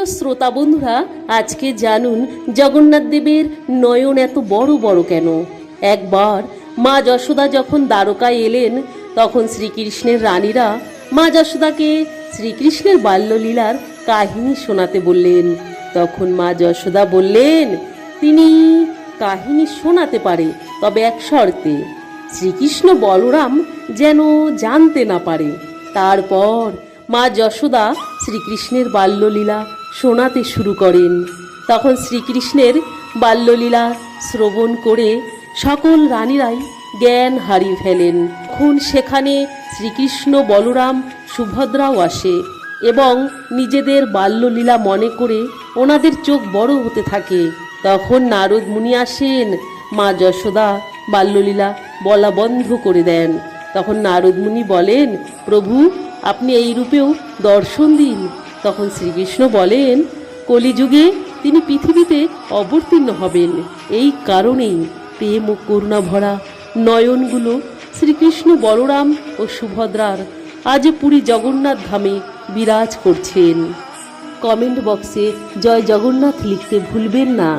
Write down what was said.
প্রিয় শ্রোতা বন্ধুরা, আজকে জানুন জগন্নাথ দেবের নয়ন এত বড় বড় কেন? একবার মা যশোদা যখন দ্বারকায় এলেন, তখন শ্রীকৃষ্ণের রানীরা মা যশোদাকে শ্রীকৃষ্ণের বাল্যলীলার কাহিনী শোনাতে বললেন। তখন মা যশোদা বললেন, তিনি কাহিনী শোনাতে পারে, তবে এক শর্তে, শ্রীকৃষ্ণ বলরাম যেন জানতে না পারে। তারপর মা যশোদা শ্রীকৃষ্ণের বাল্যলীলা শোনাতে শুরু করেন। তখন শ্রীকৃষ্ণের বাল্যলীলা শ্রবণ করে সকল রানীরাই জ্ঞান হারিয়ে ফেলেন। তখন সেখানে শ্রীকৃষ্ণ বলরাম সুভদ্রাও আসে এবং নিজেদের বাল্যলীলা মনে করে ওনাদের চোখ বড় হতে থাকে। তখন নারদ মুনি আসেন, মা যশোদা বাল্যলীলা বলা বন্ধ করে দেন। তখন নারদ মুনি বলেন, প্রভু, আপনি এই রূপেও দর্শন দিন। তখন শ্রীকৃষ্ণ বলেন, কলিযুগে তিনি পৃথিবীতে অবতীর্ণ হবেন। এই কারণেই প্রেম ও করুণা ভরা নয়নগুলো শ্রীকৃষ্ণ বলরাম ও সুভদ্রার আজ পুরী জগন্নাথ ধামে বিরাজ করছেন। কমেন্ট বক্সে জয় জগন্নাথ লিখতে ভুলবেন না।